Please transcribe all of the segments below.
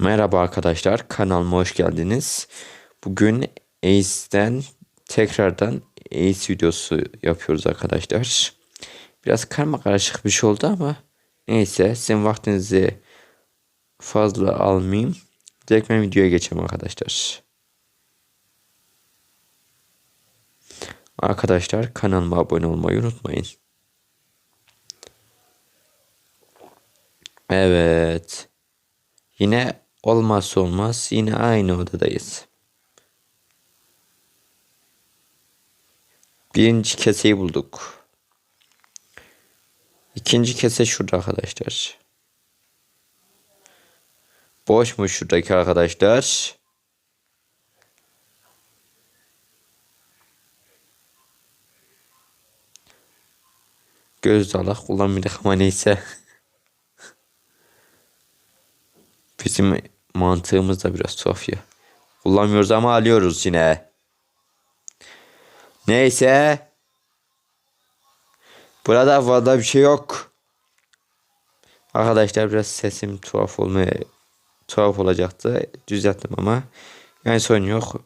Merhaba arkadaşlar, kanalıma hoş geldiniz. Bugün Ace'den tekrardan Ace videosu yapıyoruz arkadaşlar. Biraz karma karışık bir şey oldu ama neyse sizin vaktinizi fazla almayayım. Direkt ben videoya geçeyim arkadaşlar. Arkadaşlar kanalıma abone olmayı unutmayın. Evet. Yine olmazsa olmaz yine aynı odadayız. Birinci keseyi bulduk. İkinci kese şurada arkadaşlar. Boşmuş şuradaki arkadaşlar. Göz dalak kullanmadık ama neyse. Bizim mantığımız da biraz tuhaf ya. Kullanmıyoruz ama alıyoruz yine. Neyse. Burada fazla bir şey yok. Arkadaşlar biraz sesim tuhaf olmaya tuhaf olacaktı. Düzelttim ama yani sorun yok.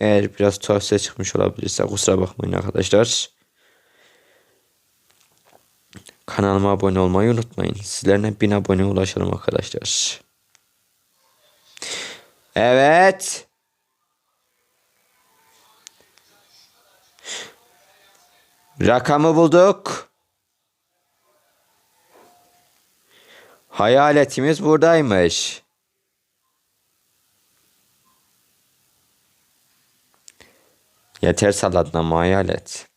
Eğer biraz tuhaf ses çıkmış olabilirse kusura bakmayın arkadaşlar. Kanalıma abone olmayı unutmayın. Sizlerle 1000 abone ulaşalım arkadaşlar. Evet. Rakamı bulduk. Hayaletimiz buradaymış. Yeter salladın ama hayalet.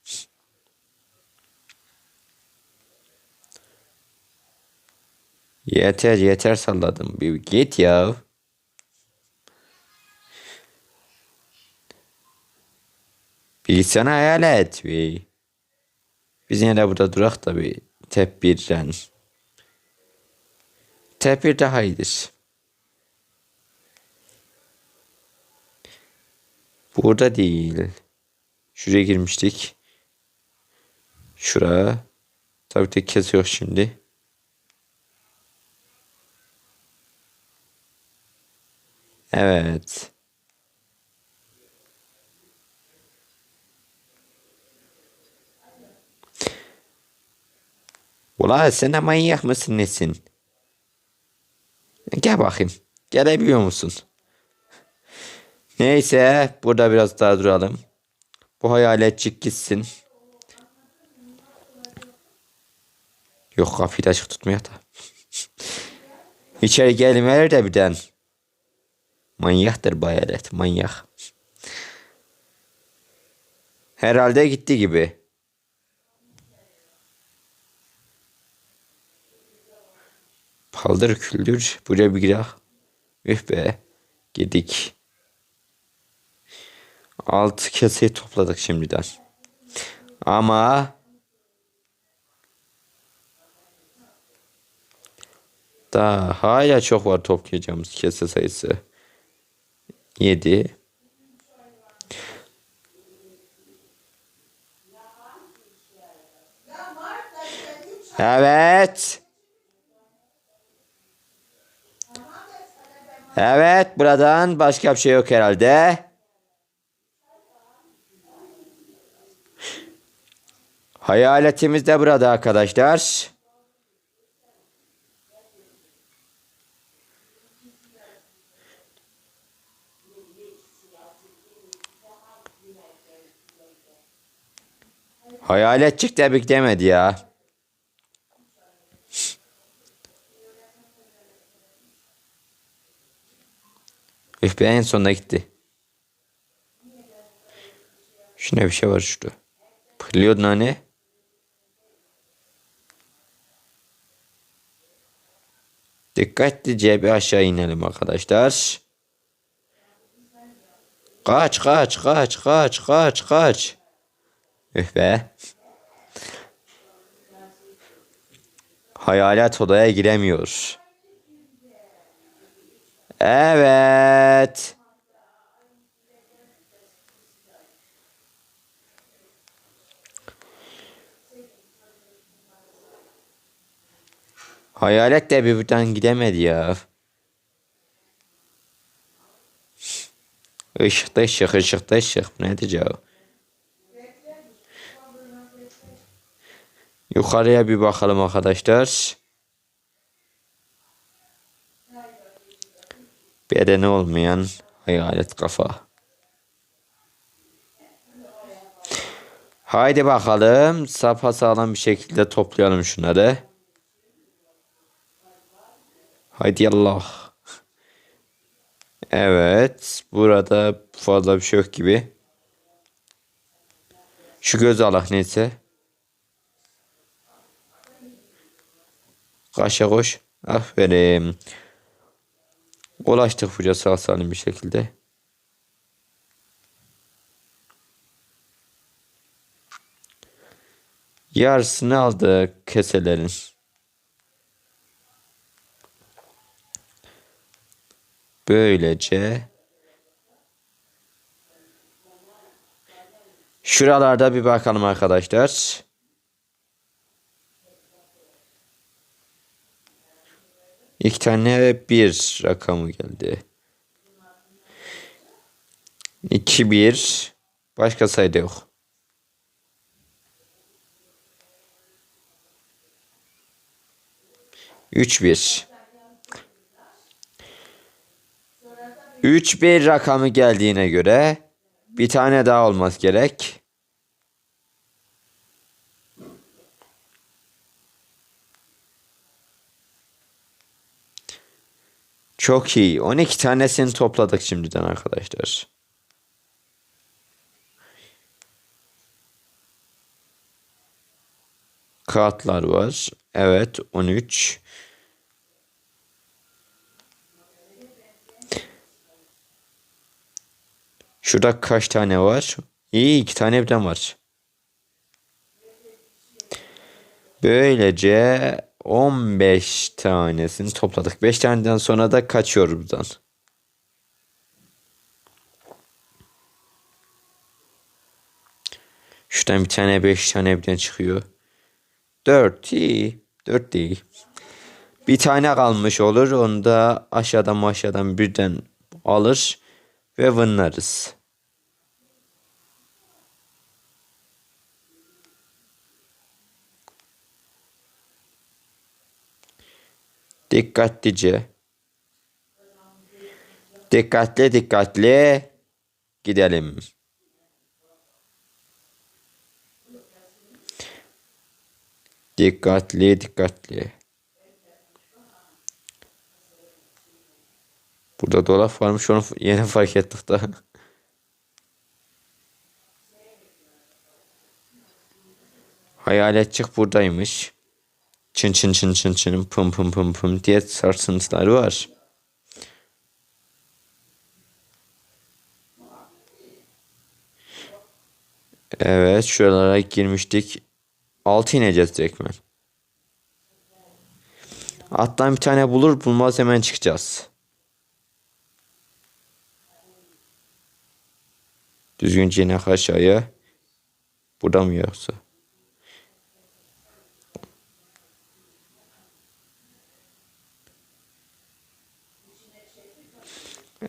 Yeter yeter salladım. Bir git ya. Bilsene hayalet. Bir. Biz yine de burada durak da bir tedbirlen. Tedbir daha iyidir. Burada değil. Şuraya girmiştik. Şura. Tabii tek kez yok şimdi. Evet. Ulan sen de manyak mısın nesin? Gel bakayım. Gelebiliyor musun? Neyse burada biraz daha duralım. Bu hayaletçik gitsin. Yok kapıyı da açık tutmuyor da. İçeri gelmeler de birden. Manyaktır bu hayalet manyak. Herhalde gitti gibi. Paldır küldür. Buraya bir girer. Üh be. Gidik. Altı keseyi topladık şimdiden. Ama daha hala çok var toplayacağımız kese sayısı. 7 Evet. Evet buradan başka bir şey yok herhalde. Hayaletimiz de burada arkadaşlar. Hayaletçik de bir demedi ya. Üf be en sonuna gitti. Şuna bir şey var şurada. Pırlıyor nane. Dikkatlice bir aşağı inelim arkadaşlar. Kaç kaç kaç kaç kaç kaç. Üh be. Hayalet odaya giremiyor. Evet. Hayalet de bir buradan gidemedi ya. Işıkta ışık, ışıkta ışık. Ne diyeceğim? Yukarıya bir bakalım arkadaşlar. Bedeni olmayan hayalet kafa. Haydi bakalım sağlam bir şekilde toplayalım şunları. Haydi Allah. Evet. Burada fazla bir şey yok gibi. Şu göz Allah neyse. Kaşa koş. Aferin. Ulaştık buraya sağ salim bir şekilde. Yarısını aldık keselerin. Böylece şuralarda bir bakalım arkadaşlar. İki tane bir rakamı geldi. İki bir. Başka sayıda yok. Üç bir. Üç bir rakamı geldiğine göre bir tane daha olması gerek. Çok iyi. 12 tanesini topladık şimdiden arkadaşlar. Kağıtlar var. Evet 13. Şurada kaç tane var? İyi iki tane birden var. Böylece 15 tanesini topladık. 5 taneden sonra da kaçıyor buradan. Şuradan bir tane 5 tane birden çıkıyor. 4 iyi. 4 değil. Bir tane kalmış olur. Onu da aşağıdan aşağıdan birden alır ve vınlarız. Dikkatlice. Dikkatli dikkatli gidelim. Dikkatli dikkatli. Burada dolap varmış onu yeni fark ettik daha. Hayaletçik buradaymış. Çın çın çın çın çın pım pım pım pım diye sarsıntıları var. Evet şuralara girmiştik. Altı ineceğiz direktmen. Attan bir tane bulur bulmaz hemen çıkacağız. Düzgünce inek aşağıya. Burada mı yoksa?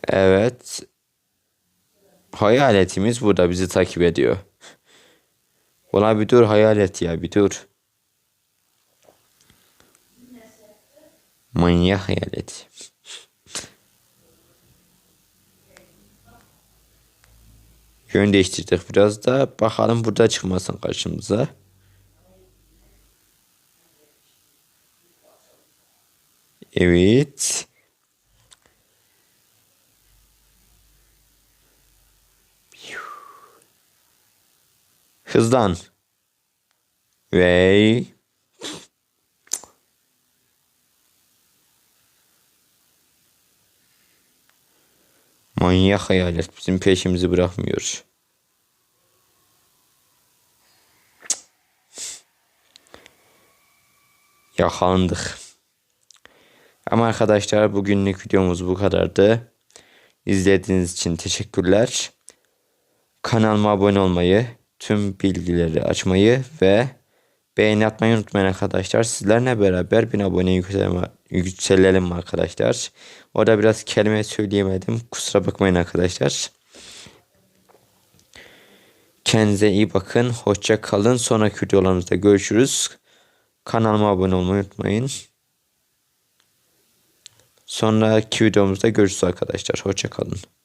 Evet. Hayaletimiz burada bizi takip ediyor. Ulan bir dur hayalet ya bir dur. Manyak hayalet. Yön değiştirdik biraz da. Bakalım burada çıkmasın karşımıza. Evet. Hızlan. Ve Manyak hayalet bizim peşimizi bırakmıyor. Yakalandık. Ama arkadaşlar bugünlük videomuz bu kadardı. İzlediğiniz için teşekkürler. Kanalıma abone olmayı, tüm bilgileri açmayı ve beğeni atmayı unutmayın arkadaşlar. Sizlerle beraber bin abone yükselelim, yükselelim arkadaşlar. Orada biraz kelime söyleyemedim. Kusura bakmayın arkadaşlar. Kendinize iyi bakın. Hoşça kalın. Sonraki videolarımızda görüşürüz. Kanalıma abone olmayı unutmayın. Sonraki videomuzda görüşürüz arkadaşlar. Hoşça kalın.